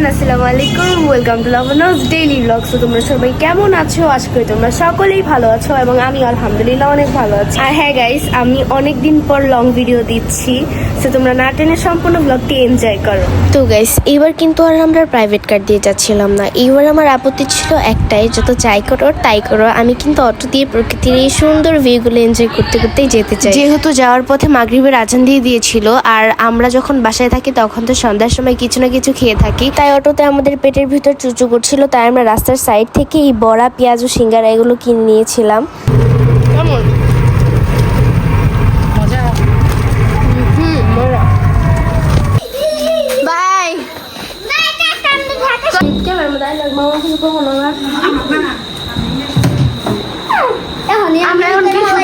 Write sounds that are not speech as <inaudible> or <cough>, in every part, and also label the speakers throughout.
Speaker 1: Everyone আসসালামু আলাইকুম। Welcome to Lubna's daily blog তো তোমরা সবাই কেমন আছো? আশা করি তোমরা সকলেই ভালো আছো এবং আমি আলহামদুলিল্লাহ অনেক ভালো আছি। আর হ্যাঁ গাইস আমি অনেক দিন পর লং ভিডিও দিচ্ছি। তো তোমরা না টেনে সম্পূর্ণ ব্লগটি এনজয় করো।
Speaker 2: তো গাইস এবার কিন্তু আর আমরা প্রাইভেট কার দিয়ে যাচ্ছিলাম না। এবার আমার আপত্তি ছিল একটাই যত যাই করো তাই করো। আমি কিন্তু অটো দিয়ে প্রকৃতির এই সুন্দর ভিউগুলো এনজয় করতে করতেই যেতে চাই। যেহেতু যাওয়ার পথে মাগরিবের আজান দিয়ে দিয়েছিল আর আমরা যখন বাসায় থাকি তখন তো সন্ধ্যার সময় কিছু না কিছু খেয়ে থাকি তাই অটোতে আমাদের পেটের ভিতর চুচু করছিল তাই আমরা রাস্তার সাইড থেকে এই বড়া পেঁয়াজ ও সিঙ্গারা এগুলো কিনে নিয়েছিলাম।
Speaker 1: কেমন? আমরা এখন কি করব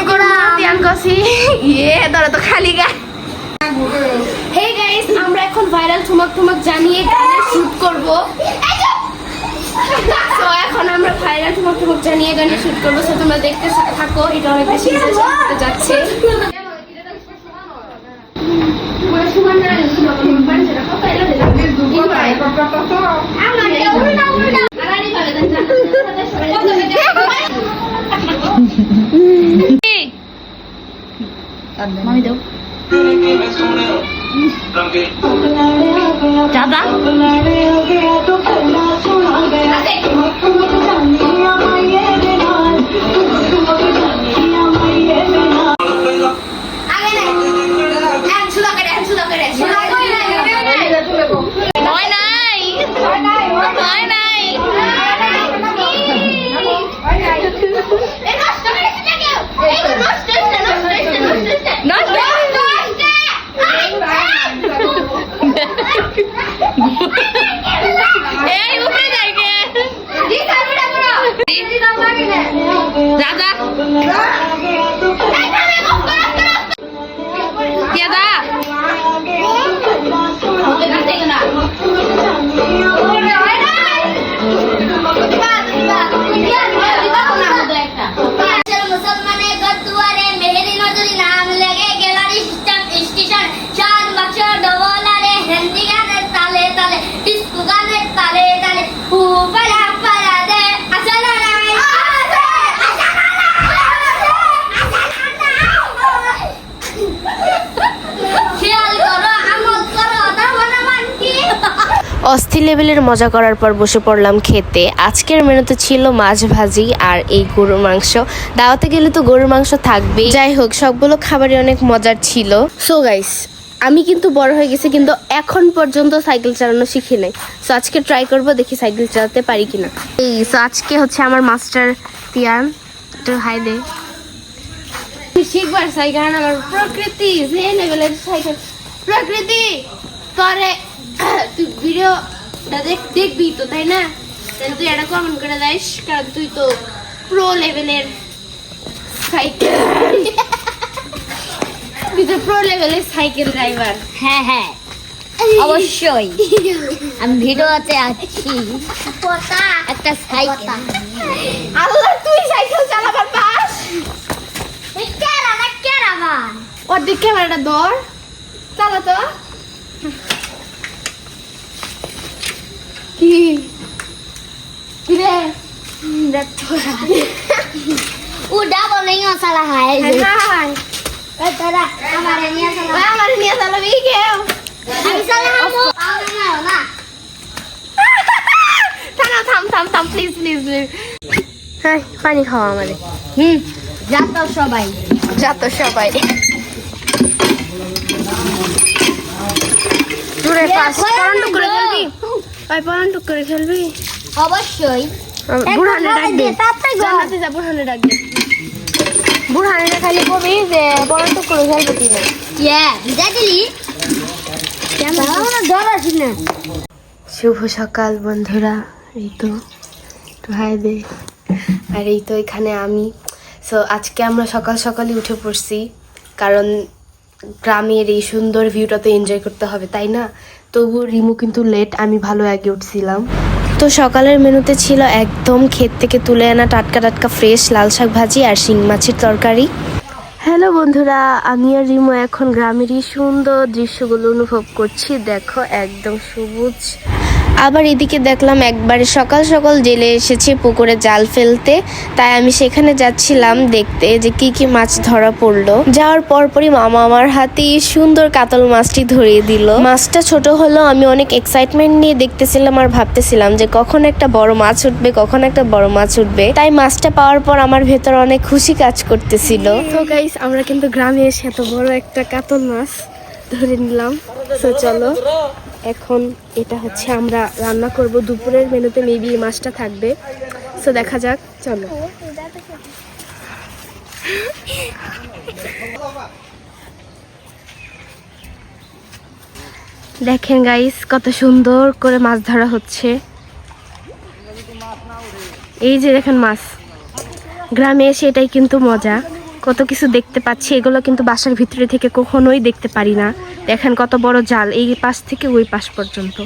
Speaker 1: ইয়ে তো খালি গা হে গাইস আমরা এখন ভাইরাল ঠুমক ঠুমক জানিয়ে শুট করব। তো এখন আমরা ভাইরাল ঠুমক ঠুমক জানিয়ে গানের শুট করব। সো তোমরা দেখতে থাকো এটা অনেক বেশি যাচ্ছে। মামি দাও দাদা
Speaker 2: অস্থির লেভেলের মজা করার পর বসে পড়লাম খেতে। আজকের মেনুতে ছিল মাছ ভাজি আর এই গরুর মাংস। দাওয়াতে গেলে তো গরুর মাংস থাকবেই। যাই হোক, সবগুলো খাবারই অনেক মজার ছিল। সো গাইস আমি কিন্তু বড় হয়ে গেছি, কিন্তু এখন পর্যন্ত সাইকেল চালানো শিখি নাই। সো আজকে ট্রাই করব দেখি সাইকেল চালাতে পারি কিনা। এই সো আজকে হচ্ছে আমার মাস্টার তিয়ান একটু হাই দে।
Speaker 1: শিখবার, সাইকেল আমার প্রকৃতি, যে সাইকেল। প্রকৃতি, তোরে তুই ভিডিওটা দেখ দেখবি তো তাই না? তাহলে তুই এটা কমেন্ট করে দিস কারণ তুই তো প্রো লেভেলের সাইকেল তুই তো প্রো লেভেলের সাইকেল ড্রাইভার
Speaker 3: হ্যাঁ হ্যাঁ। অবশ্যই। আমি ভিডিওতে আছি। একটা সাইকেল
Speaker 1: আল্লাহ তুই সাইকেল চালাবার পাস।
Speaker 3: কেরা না কেরা
Speaker 1: ওর দিক ক্যামেরাটা ধর। চালা তো। কি? রে তোরা
Speaker 3: উডা বলেই মশলা হায়।
Speaker 1: হাই হাই
Speaker 3: এই তোরা আমার নিয়ে চালা।
Speaker 1: ওই আমার নিয়ে চালাবি কেউ।
Speaker 3: আমি চালা হামু না না।
Speaker 1: থাম থাম থাম থাম প্লিজ প্লিজ প্লিজ
Speaker 2: হ্যাঁ পানি খাওয়া আমারে।
Speaker 3: হুম যাতো সবাই।
Speaker 1: যা তো সবাই। দূরে পাস করে ওই করে খেলবি?
Speaker 3: অবশ্যই।
Speaker 1: বুড়হানে ডাক দে। জান্নাতে যা বুড়হানে ডাক দে। বুড়হানে খালি কবি যে করে খেলবে তুই
Speaker 3: ইয়া দিলি?
Speaker 2: শুভ সকাল বন্ধুরা। এই তো দে। আর এই তো এখানে আমি। সো আজকে আমরা সকাল সকালে উঠে পড়ছি। কারণ গ্রামের এই সুন্দর ভিউটা তো এনজয় করতে হবে তাই না? তবু রিমু কিন্তু লেট আমি ভালো আগে উঠছিলাম। তো সকালের মেনুতে ছিল একদম ক্ষেত থেকে তুলে আনা টাটকা টাটকা ফ্রেশ লাল শাক ভাজি আর শিং মাছের তরকারি। হ্যালো বন্ধুরা আমি আর রিমু এখন গ্রামেরই সুন্দর দৃশ্যগুলো অনুভব করছি। দেখো একদম সবুজ। আবার এদিকে দেখলাম একবারে সকাল সকাল জেলে এসেছে পুকুরে জাল ফেলতে। তাই আমি সেখানে যাচ্ছিলাম দেখতে যে কি কি মাছ ধরা পড়ল। যাওয়ার পরপরই মামা আমার হাতে সুন্দর কাতল মাছটি ধরিয়ে দিল। মাছটা ছোট হলো আমি অনেক এক্সাইটমেন্ট নিয়ে দেখতেছিলাম আর ভাবতেছিলাম যে কখন একটা বড় মাছ উঠবে, কখন একটা বড় মাছ উঠবে। তাই মাছটা পাওয়ার পর আমার ভেতর অনেক খুশি কাজ করতেছিল। তো গাইস আমরা কিন্তু গ্রামে এসে এত বড় একটা কাতল মাছ ধরে নিলাম। চলো। এখন এটা হচ্ছে আমরা রান্না করব। দুপুরের মেনুতে মেবি এই মাছটা থাকবে। সো দেখা যাক। চলো। দেখেন গাইস কত সুন্দর করে মাছ ধরা হচ্ছে। এই যে দেখেন মাছ। গ্রামে এসে এটাই কিন্তু মজা। কত কিছু দেখতে পাচ্ছি, এগুলো কিন্তু বাসার ভিতরে থেকে কখনোই দেখতে পারি না। দেখেন কত বড় জাল, এই পাশ থেকে ওই পাশ পর্যন্ত।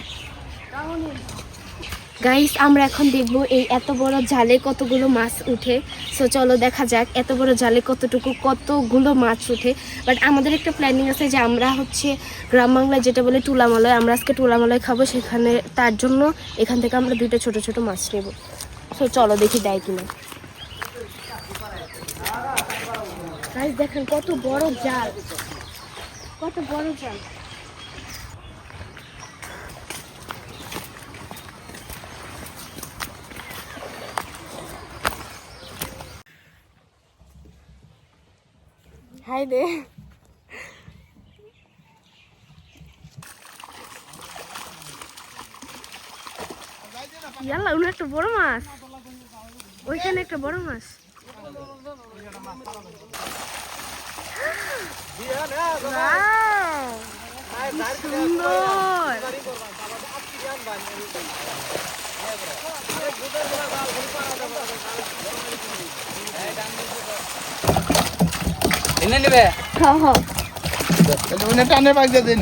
Speaker 2: গাইস আমরা এখন দেখব এই এত বড় জালে কতগুলো মাছ উঠে। সো চলো দেখা যাক এত বড় জালে কতটুকু, কতগুলো মাছ উঠে। বাট আমাদের একটা প্ল্যানিং আছে যে আমরা হচ্ছে গ্রাম বাংলায় যেটা বলে টুলামালয়, আমরা আজকে টুলামালয় খাব সেখানে, তার জন্য এখান থেকে আমরা দুইটা ছোট ছোট মাছ নেব। সো চলো দেখি দেয় কিনা। গাইস দেখেন কত বড় জাল। কত বড় জাল। হাই দে ইয়াল্লা উনি একটা বড় মাছ। ওইখানে একটা বড় মাছ। সুন্দর
Speaker 4: এনে নেবে উনি টানে পাক দিয়ে দিন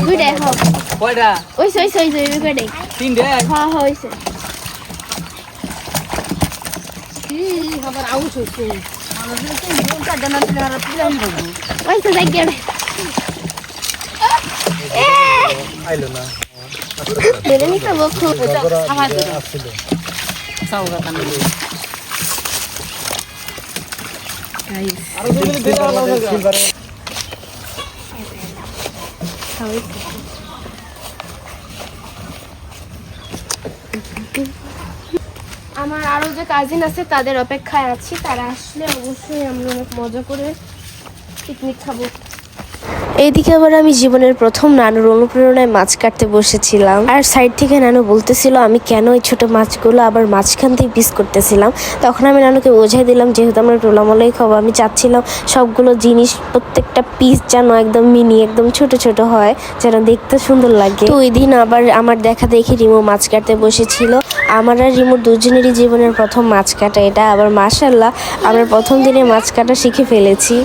Speaker 1: দুইটাই খাও
Speaker 4: কয়টা
Speaker 1: ওই সই সই সই কটাই
Speaker 4: তিনটে
Speaker 1: হয়েছে ওই তো দেখ গেলে
Speaker 4: আইলো না
Speaker 1: বেড়ে নিতে খুব আমার
Speaker 4: আরও দুই মিনিট ধরে আলো না
Speaker 2: আমার আরও যে কাজিন আছে, তাদের অপেক্ষায় আছি। তারা আসলে অবশ্যই আমরা অনেক মজা করে পিকনিক খাব। এইদিকে আবার আমি জীবনের প্রথম নানুর অনুপ্রেরণায় মাছ কাটতে বসেছিলাম। আর সাইড থেকে নানু বলতেছিল, আমি কেন এই ছোট মাছগুলো আবার মাঝখান থেকে পিস করতেছিলাম? তখন আমি নানুকে বোঝাই দিলাম, যেহেতু আমরা টোলামলাই খাব, আমি চাচ্ছিলাম সবগুলো জিনিস, প্রত্যেকটা পিস যেন একদম মিনি একদম ছোট ছোট হয়, যেন দেখতে সুন্দর লাগে। তো ওই দিন আবার আমার দেখা দেখি রিমু মাছ কাটতে বসেছিল। আমার আর রিমুর দুজনেরই জীবনের প্রথম মাছ কাটা। এটা আবার মাশাল্লাহ আমরা প্রথম দিনে মাছ কাটা শিখে ফেলেছি।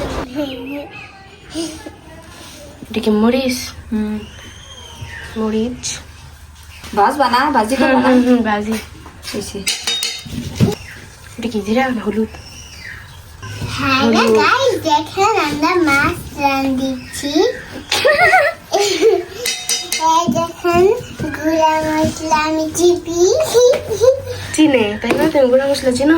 Speaker 2: এটা কি মরিচ? মরিচ।
Speaker 5: বাস বানা ভাজি করব না
Speaker 2: বাজি।
Speaker 5: হয়েছে
Speaker 2: এটা কি জিরা না হলুদ?
Speaker 3: হ্যাঁ না গাইস দেখেন আমরা মাছ রান্ধিছি এই দেখেন গুঁড়া মশলা আমি চিপি।
Speaker 2: চিনে তাই না? তুমি গুঁড়া মশলা চিনো?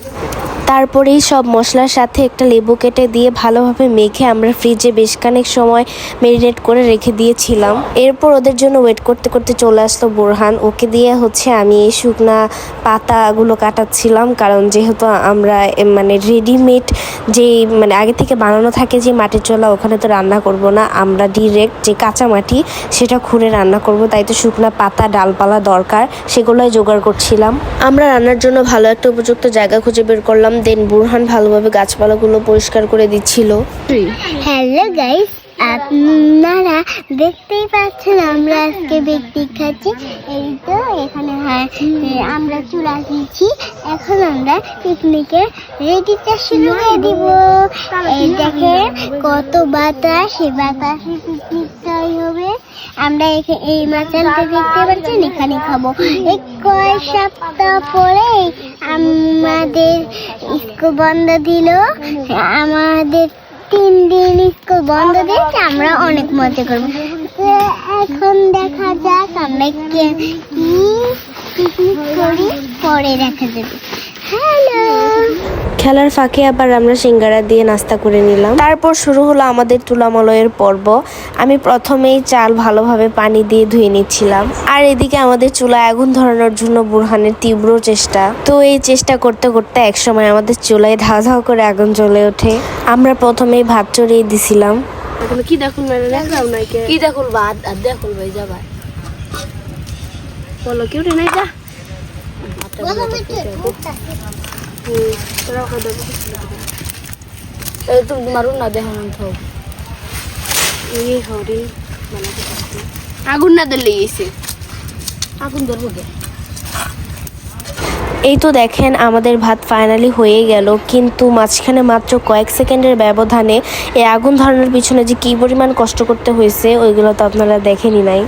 Speaker 2: তারপরেই সব মশলার সাথে একটা লেবু কেটে দিয়ে ভালোভাবে মেখে আমরা ফ্রিজে বেশ খানিক সময় মেরিনেট করে রেখে দিয়েছিলাম। এরপর ওদের জন্য ওয়েট করতে করতে চলে আসলো বোরহান। ওকে দিয়ে হচ্ছে আমি এই শুকনা পাতাগুলো কাটাচ্ছিলাম, কারণ যেহেতু আমরা মানে রেডিমেড যে মানে আগে থেকে বানানো থাকে যে মাটির চোলা, ওখানে তো রান্না করব না। আমরা ডিরেক্ট যে কাঁচা মাটি, সেটা খুঁড়ে রান্না করব। তাই তো শুকনা পাতা, ডালপালা দরকার, সেগুলোই জোগাড় করছিলাম। আমরা রান্নার জন্য ভালো একটা উপযুক্ত জায়গা খুঁজে বের করলাম দেন বুরহান ভালোভাবে গাছপালাগুলো পরিষ্কার করে দিচ্ছিল।
Speaker 3: হ্যালো গাইস আপনারা দেখতেই পাচ্ছেন আমরা আজকে পিকনিক খাচ্ছি এই তো এখানে হ্যাঁ, আমরা চুলা দিচ্ছি এখন আমরা পিকনিকে রেডিটা শুরু করে দিব। এই দেখেন কত বাতাস এই বাতাসে পিকনিকটাই হবে।
Speaker 6: আমরা এই মাচানটা দেখতে পাচ্ছেন এখানে খাব। এই কয় সপ্তাহ পরে আমাদের স্কুল বন্ধ দিল। আমাদের তিন দিন স্কুল বন্ধ দিয়েছে আমরা অনেক মজা করব। এখন দেখা যাক আমরা কে- করি, পরে দেখা যাবে।
Speaker 2: খেলার ফাঁকে আবার আমরা সিঙ্গারা দিয়ে নাস্তা করে নিলাম। তারপর শুরু হলো আমাদের তুলামলয়ের পর্ব। আমি প্রথমেই চাল ভালোভাবে পানি দিয়ে ধুয়ে নিচ্ছিলাম। আর এদিকে আমাদের চুলায় আগুন ধরানোর জন্য বুরহানের তীব্র চেষ্টা। তো এই চেষ্টা করতে করতে একসময় আমাদের চুলায় ধাও ধাও করে আগুন জ্বলে ওঠে। আমরা প্রথমেই ভাত চড়িয়ে দিছিলাম। কি দেখুন
Speaker 1: কি দেখুন বাদ আর দেখুন ভাই যাবা
Speaker 2: বলো কি উঠে নাই যা?
Speaker 1: মারুন না দেখুন
Speaker 2: আগুন না দিলে গেছে
Speaker 1: আগুন ধরবো কে
Speaker 2: এই তো দেখেন আমাদের ভাত ফাইনালি হয়ে গেল কিন্তু মাঝখানে মাত্র কয়েক সেকেন্ডের ব্যবধানে এই আগুন ধরানোর পিছনে যে কী পরিমাণ কষ্ট করতে হয়েছে ওইগুলো তো আপনারা দেখেনি নাই।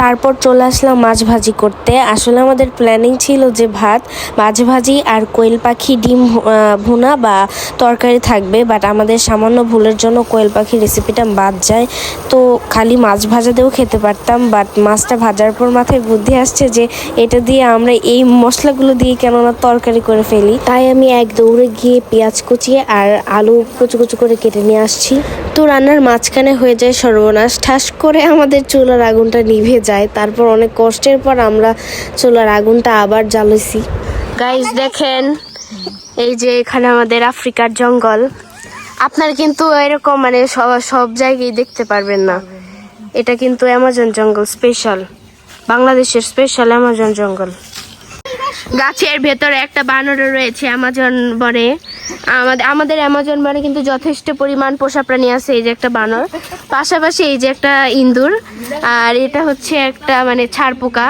Speaker 2: তারপর চলে আসলাম মাছ ভাজি করতে। আসলে আমাদের প্ল্যানিং ছিল যে ভাত, মাছ ভাজি আর কোয়েল পাখি, ডিম ভুনা বা তরকারি থাকবে বাট আমাদের সামান্য ভুলের জন্য কোয়েল পাখির রেসিপিটা বাদ যায়। তো খালি মাছ ভাজা দিয়েও খেতে পারতাম বাট মাছটা ভাজার পর মাথায় বুদ্ধি আসছে যে এটা দিয়ে আমরা এই মশলাগুলো দিয়ে কেননা তরকারি করে ফেলি। তাই আমি এক দৌড়ে গিয়ে পেঁয়াজ কুচিয়ে আর আলু কুচু কুচু করে কেটে নিয়ে আসছি। তো রান্নার মাঝখানে হয়ে যায় সর্বনাশ। ঠাস করে আমাদের চুলার আগুনটা নিভে যায়। তারপর অনেক কষ্টের পর আমরা চুলার আগুনটা আবার জ্বালাইছি। গাইজ দেখেন, এই যে এখানে আমাদের আফ্রিকার জঙ্গল। আপনার কিন্তু এরকম মানে সব সব জায়গায় দেখতে পারবেন না। এটা কিন্তু অ্যামাজন জঙ্গল স্পেশাল বাংলাদেশের স্পেশাল অ্যামাজন জঙ্গল। গাছের ভেতরে একটা বানরও রয়েছে অ্যামাজন বনে। আমাদের আমাদের অ্যামাজন বনে কিন্তু যথেষ্ট পরিমাণ পোষা প্রাণী আছে এই যে একটা বানর। পাশাপাশি এই যে একটা ইন্দুর আর এটা হচ্ছে একটা মানে ছাড় পোকা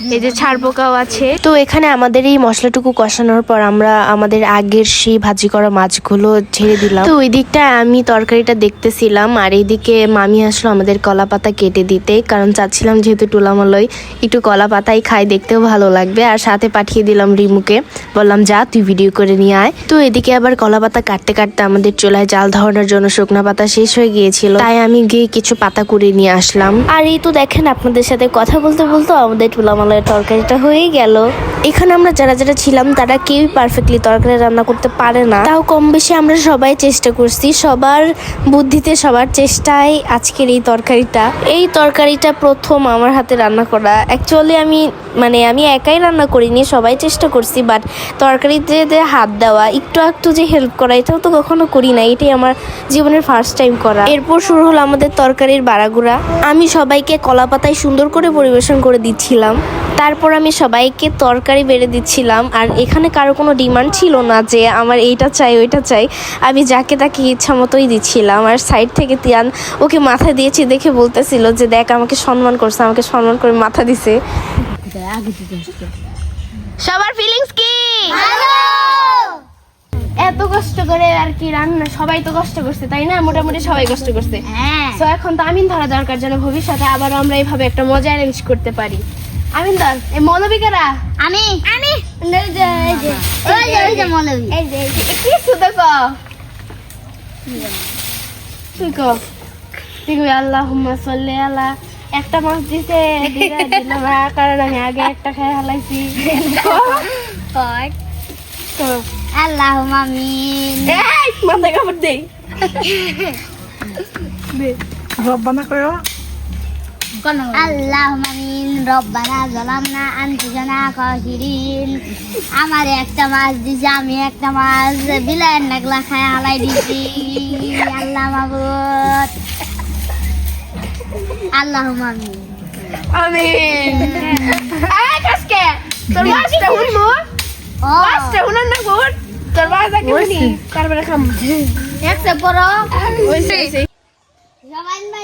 Speaker 2: এই যে ছাড় পোকাও আছে। তো এখানে আমাদের এই মশলাটুকু কষানোর পর আমরা আমাদের আগের সেই ভাজি করা মাছগুলো ছেড়ে দিলাম। তো ওই দিকটা আমি তরকারিটা দেখতেছিলাম, আর এইদিকে মামি আসলো আমাদের কলা পাতা কেটে দিতে, কারণ চাচ্ছিলাম যেহেতু টুলামলয় একটু কলা পাতাই খাই, দেখতেও ভালো লাগবে। আর সাথে পাঠিয়ে দিলাম রিমুকে, বললাম, যা, তুই ভিডিও করে নিয়ে আয়। তো এদিকে আবার কলা পাতা কাটতে কাটতে আমাদের চুলায় জাল ধরানোর জন্য শুকনা পাতা শেষ হয়ে গিয়েছিল। তাই আমি গিয়ে কিছু পাতা কুড়িয়ে নিয়ে আসলাম। আর এই তো দেখেন, আপনাদের সাথে কথা বলতে বলতে আমাদের টুলামালের তরকারিটা হয়ে গেল। এখানে আমরা যারা যারা ছিলাম, তারা কেউই পারফেক্টলি তরকারি রান্না করতে পারে না। তাও কম বেশি আমরা সবাই চেষ্টা করছি, সবার বুদ্ধিতে, সবার চেষ্টায় আজকের এই তরকারিটা। এই তরকারিটা প্রথম আমার হাতে রান্না করা। অ্যাকচুয়ালি আমি মানে আমি একাই রান্না করিনি, সবাই চেষ্টা করছি বাট তরকারিতে যে হাত দেওয়া, একটু একটু যে হেল্প করা, এটাও তো কখনো করি না এটাই আমার জীবনের ফার্স্ট টাইম করা। এরপর শুরু হলো আমাদের তরকারির বাড়াগুড়া। আমি সবাইকে কলা পাতায় সুন্দর করে পরিবেশন করে দিচ্ছিলাম। তারপর আমি সবাইকে তরকারি বেড়ে দিচ্ছিলাম। আর এখানে কারও কোনো ডিমান্ড ছিল না যে আমার এইটা চাই ওইটা চাই। আমি যাকে তাকে ইচ্ছা মতোই দিচ্ছিলাম। আর সাইড থেকে তিয়ান ওকে মাথা দিয়েছি দেখে বলতেছিল যে দেখ আমাকে সম্মান করছে আমাকে সম্মান করে মাথা দিছে। সবার ফিলিংস কি? এত কষ্ট করে আর কি রান্না সবাই তো কষ্ট করছে তাই না? মোটামুটি সবাই কষ্ট করছে।
Speaker 6: হ্যাঁ।
Speaker 2: তো এখন তো আমিন ধরা দরকার যেন ভবিষ্যতে আবার আমরা এইভাবে একটা মজা অ্যারেঞ্জ করতে পারি। এই মৌলবিকেরা
Speaker 6: আমি। আমি। এই যে এই যে ওই যে ওই যে মৌলবী
Speaker 2: এই যে কি সুদা ক? তুই ক? তুই আল্লাহুম্মা সাল্লি আলা একটা মাছ দিছে কারণ আমি আগে একটা খেয়ে হালাইছি তো
Speaker 6: আল্লাহ আমিন।
Speaker 2: এই মাথা কাপড় দেই।
Speaker 4: রব্বানা কয়ো
Speaker 6: আল্লাহ রব্বানা জালামনা আনফুসানা খাসিরিন আমার একটা মাছ দিছে আমি একটা মাছ বিলাইয়ের নাগলা খায় হালাই দিছি। আল্লাহ মাবুদ আল্লাহ আমিন।
Speaker 2: আমিন। কাসকে তোর মাছটা হুনমু
Speaker 6: ও।
Speaker 2: মাছটা হুনার না হুন তোর মাছটা কি হুনি? তারপরে খাম।
Speaker 6: একশো পড়ো।
Speaker 2: ওইসে
Speaker 6: জমাইন মারছে এদিকে আগে নাকি
Speaker 7: মানে মাথার উপরে আগুন।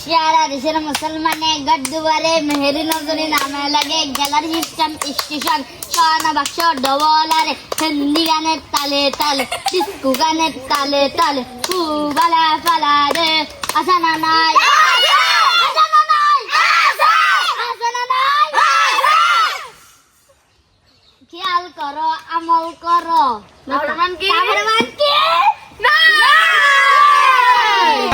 Speaker 6: সারা দেশের মুসলমানে গড় দুয়ারে মেহেরি নজরি নামে লাগে গ্যালারি সিস্টেম স্টেশন সোনা বাক্স ডবলারে হিন্দি গানের তালে তালে ডিস্কো গানের তালে তালে ফুবালা ফালা রে আসানা নাই আসানা নাই আসানা নাই খেয়াল করো আমল করো
Speaker 7: নাম্বার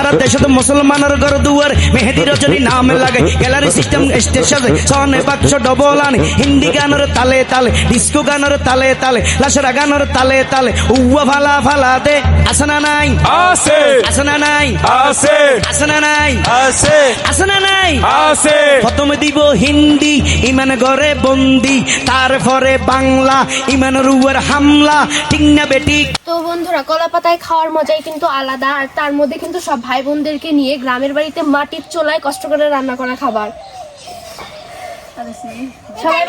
Speaker 6: নাম্বার ওয়ান কি
Speaker 8: মুসলমানের ঘর দুয়ার মেহেদি রজনী নাম লাগে। গ্যালারি সিস্টেম স্টেশন সনে বাক্স ডবল আনে। হিন্দি গানের তালে তালে ডিস্কো গানের তালে তালে লাসরা গানের তালে তালে। উয়া ফালা ফালা দে আসনা নাই?
Speaker 9: আছে
Speaker 8: আসনা নাই?
Speaker 9: আছে
Speaker 8: আসনা নাই?
Speaker 9: আছে
Speaker 8: আসনা নাই?
Speaker 9: আছে
Speaker 8: প্রথমে দিব হিন্দি ইমান ঘরে বন্দি। তারপরে বাংলা ইমান রুয়ার হামলা। ঠিক না বেটিক
Speaker 1: তো বন্ধুরা কলা পাতায় খাওয়ার মজাই কিন্তু আলাদা আর তার মধ্যে কিন্তু সব ভাই বোনদেরকে নিয়ে গ্রামের বাড়িতে মাটির চোলায় কষ্ট করে রান্না করা খাবার। সবাই।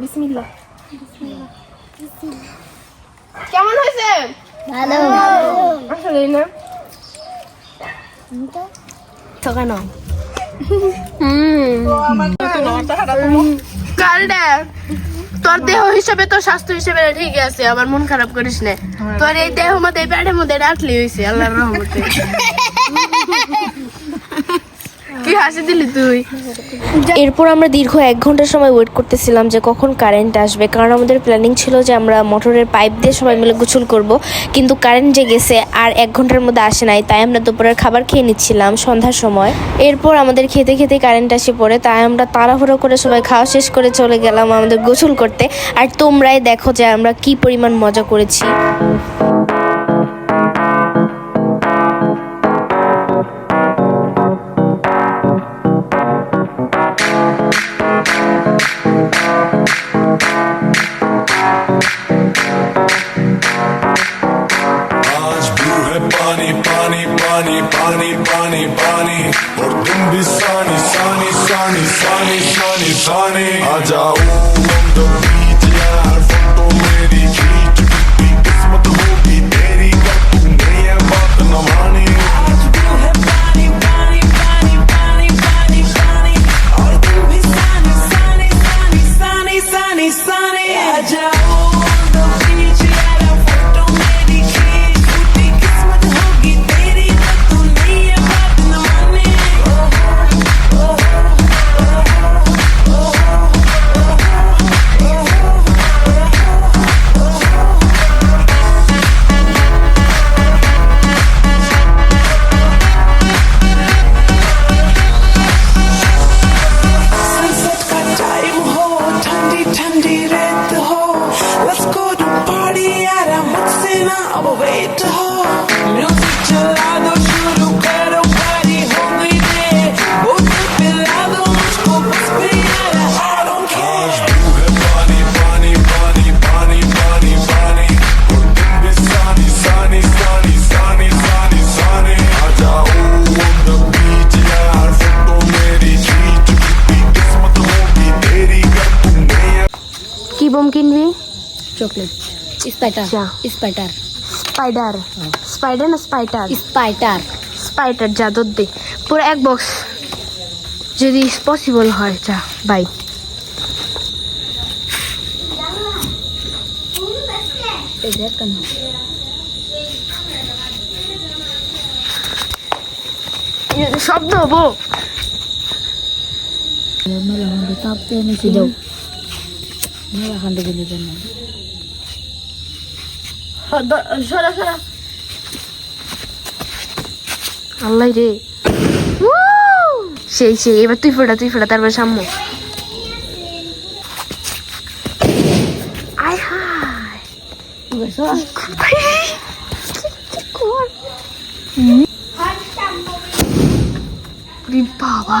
Speaker 1: বিসমিল্লাহ। কেমন হয়েছে?
Speaker 6: ভালো।
Speaker 1: আসলে না। কালটা তোর দেহ হিসেবে তোর স্বাস্থ্য হিসেবে ঠিক আছে আবার মন খারাপ করিস না। তোর এই দেহ মধ্যে এই প্যাডের মধ্যে রাখলি হয়েছে আল্লাহর রহমতে। <laughs> হাসি দিলি তুই।
Speaker 10: এরপর আমরা দীর্ঘ এক ঘণ্টা সময় ওয়েট করতেছিলাম যে কখন কারেন্ট আসবে, কারণ আমাদের প্ল্যানিং ছিল যে আমরা মোটরের পাইপ দিয়ে সবাই মিলে গোসল করব, কিন্তু কারেন্ট যে গেছে আর এক ঘণ্টার মধ্যে আসে নাই, তাই আমরা দুপুরের খাবার খেয়ে নিচ্ছিলাম সন্ধ্যার সময়। এরপর আমাদের খেতে খেতে কারেন্ট আসে পড়ে, তাই আমরা তাড়াহুড়ো করে সবাই খাওয়া শেষ করে চলে গেলাম আমাদের গোসল করতে। আর তোমরাই দেখো যে আমরা কি পরিমাণ মজা করেছি।
Speaker 4: চকলেট। স্পাইটার
Speaker 1: আচ্ছা।
Speaker 4: স্পাইটার।
Speaker 1: স্পাইডার। স্পাইডার না স্পাইডার
Speaker 4: স্পাইটার।
Speaker 1: স্পাইটার যা দুধ দে। পুরো এক বক্স। যদি পসিবল হয় যা বাই। শব্দ হব সরা সরা। আল্লাহ রে। সেই সেই এবার তুই ফোটা তুই ফোটা তারপর সাম্য আয় হায়। বাবা।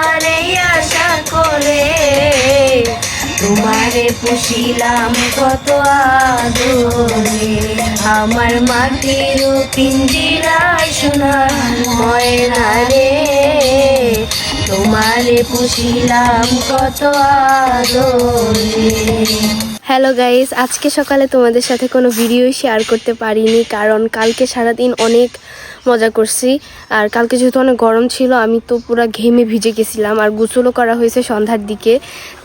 Speaker 1: তোমারে পুষিলাম কত আদরে। আমার মাটির পিঞ্জিরায় সোনার ময়না রে। তোমারে পুষিলাম কত আদরে। হ্যালো গাইস আজকে সকালে তোমাদের সাথে কোনো ভিডিও শেয়ার করতে পারিনি, কারণ কালকে সারাদিন অনেক মজা করছি। আর কালকে যেহেতু অনেক গরম ছিল, আমি তো পুরো ঘেমে ভিজে গেছিলাম। আর গোসলও করা হয়েছে সন্ধ্যার দিকে।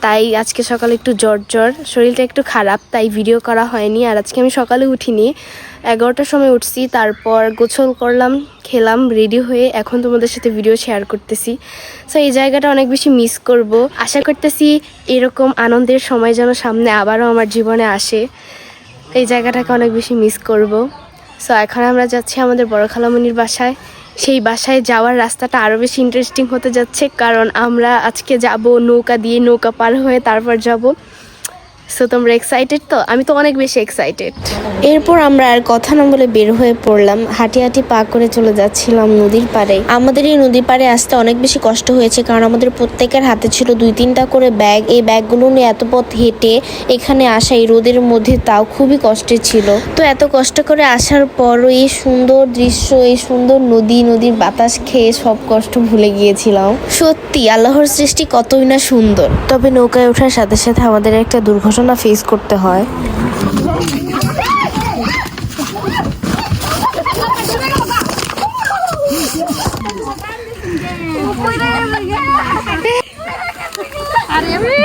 Speaker 1: তাই আজকে সকালে একটু জ্বর জ্বর। শরীরটা একটু খারাপ, তাই ভিডিও করা হয়নি। আর আজকে আমি সকালে উঠিনি। এগারোটার সময় উঠছি, তারপর গোসল করলাম, খেলাম রেডি হয়ে এখন তোমাদের সাথে ভিডিও শেয়ার করতেছি। সো এই জায়গাটা অনেক বেশি মিস করব। আশা করতেছি এরকম আনন্দের সময় যেন সামনে আবারও আমার জীবনে আসে। এই জায়গাটাকে অনেক বেশি মিস করব। সো এখন আমরা যাচ্ছি আমাদের বড় খালামণির বাসায়। সেই বাসায় যাওয়ার রাস্তাটা আরও বেশি ইন্টারেস্টিং হতে যাচ্ছে, কারণ আমরা আজকে যাব নৌকা দিয়ে, নৌকা পার হয়ে তারপর যাব। সো তোমরা এক্সাইটেড তো? আমি তো অনেক বেশি এক্সাইটেড
Speaker 2: এরপর আমরা আর কথা না বলে বের হয়ে পড়লাম। হাঁটি হাঁটি পা করে চলে যাচ্ছিলাম নদীর পাড়ে। আমাদের এই নদীর পাড়ে আসতে অনেক বেশি কষ্ট হয়েছে কারণ আমাদের প্রত্যেকের হাতে ছিল দুই তিনটা করে ব্যাগ। এই ব্যাগগুলো নিয়ে এত পথ হেঁটে এখানে আসা এই রোদের মধ্যে তাও খুবই কষ্টের ছিল। তো এত কষ্ট করে আসার পরও এই সুন্দর দৃশ্য, এই সুন্দর নদী, নদীর বাতাস খেয়ে সব কষ্ট ভুলে গিয়েছিলাম। সত্যি, আল্লাহর সৃষ্টি কতই না সুন্দর। তবে নৌকায় ওঠার সাথে সাথে আমাদের একটা দুর্ঘটনা ফেস করতে হয়।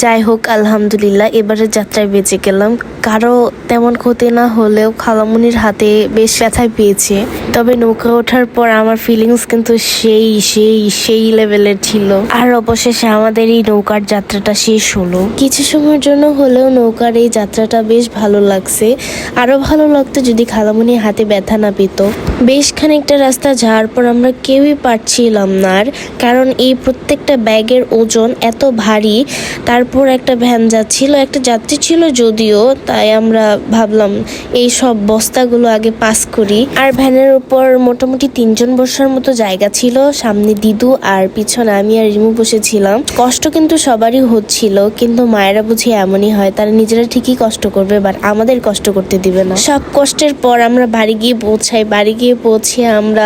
Speaker 2: যাই হোক, আলহামদুলিল্লাহ এবারে যাত্রায় বেঁচে গেলাম। কারও তেমন ক্ষতি না হলেও খালামুনির হাতে বেশ ব্যথায় পেয়েছে। তবে নৌকা ওঠার পর আমার ফিলিংস কিন্তু সেই সেই সেই লেভেলের ছিল। আর অবশেষে আমাদের এই নৌকার যাত্রাটা শেষ হলো। কিছু সময়ের জন্য হলেও নৌকার এই যাত্রাটা বেশ ভালো লাগছে। আরও ভালো লাগতো যদি খালামুনি হাতে ব্যথা না পেত। বেশ খানিকটা রাস্তা যাওয়ার পর আমরা কেউই পারছিলাম না আর। কারণ এই প্রত্যেকটা ব্যাগের ওজন এত ভারী তারপর একটা ভ্যান যাচ্ছিল, একটা যাত্রী ছিল যদিও, তাই আমরা ভাবলাম এই সব বস্তাগুলো আগে পাস করি। আর ভ্যানের উপর মোটামুটি তিনজন বসার মতো জায়গা ছিল, সামনে দিদু আর পিছনে আমি আর রিমু বসেছিলাম। কষ্ট কিন্তু সবারই হচ্ছিল, কিন্তু মায়েরা বুঝি এমনই হয়, তারা নিজেরা ঠিকই কষ্ট করবে বাট আমাদের কষ্ট করতে দিবে না। সব কষ্টের পর আমরা বাড়ি গিয়ে পৌঁছাই, বাড়ি গিয়ে পৌঁছে আমরা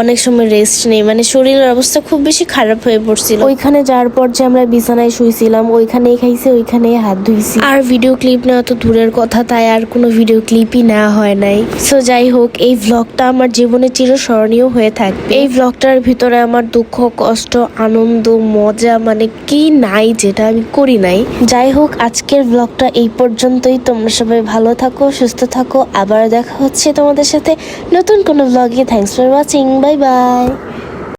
Speaker 2: অনেক সময় রেস্ট নেই মানে শরীরের অবস্থা খুব বেশি খারাপ হয়ে পড়ছিল। ওইখানে যাওয়ার পর যে আমরা বিছানায় শুয়েছিলাম ওইখানেই খাইছে, ওইখানেই হাত ধুইছি। আর ভিডিও ক্লিপ নেওয়া তো দূরের কথা, তাই আর কোনো ভিডিও ক্লিপই না হয় নাই। সো যাই হোক, এই ভ্লগটা আমার জীবনে চিরস্মরণীয় হয়ে থাকবে। এই ভ্লগটার ভিতরে আমার দুঃখ, কষ্ট, আনন্দ, মজা মানে কি নাই যেটা আমি করি নাই। যাই হোক, আজকের ভ্লগটা এই পর্যন্তই। তোমরা সবাই ভালো থাকো, সুস্থ থাকো। আবার দেখা হচ্ছে তোমাদের সাথে নতুন কোনো ভ্লগে thanks for watching bye bye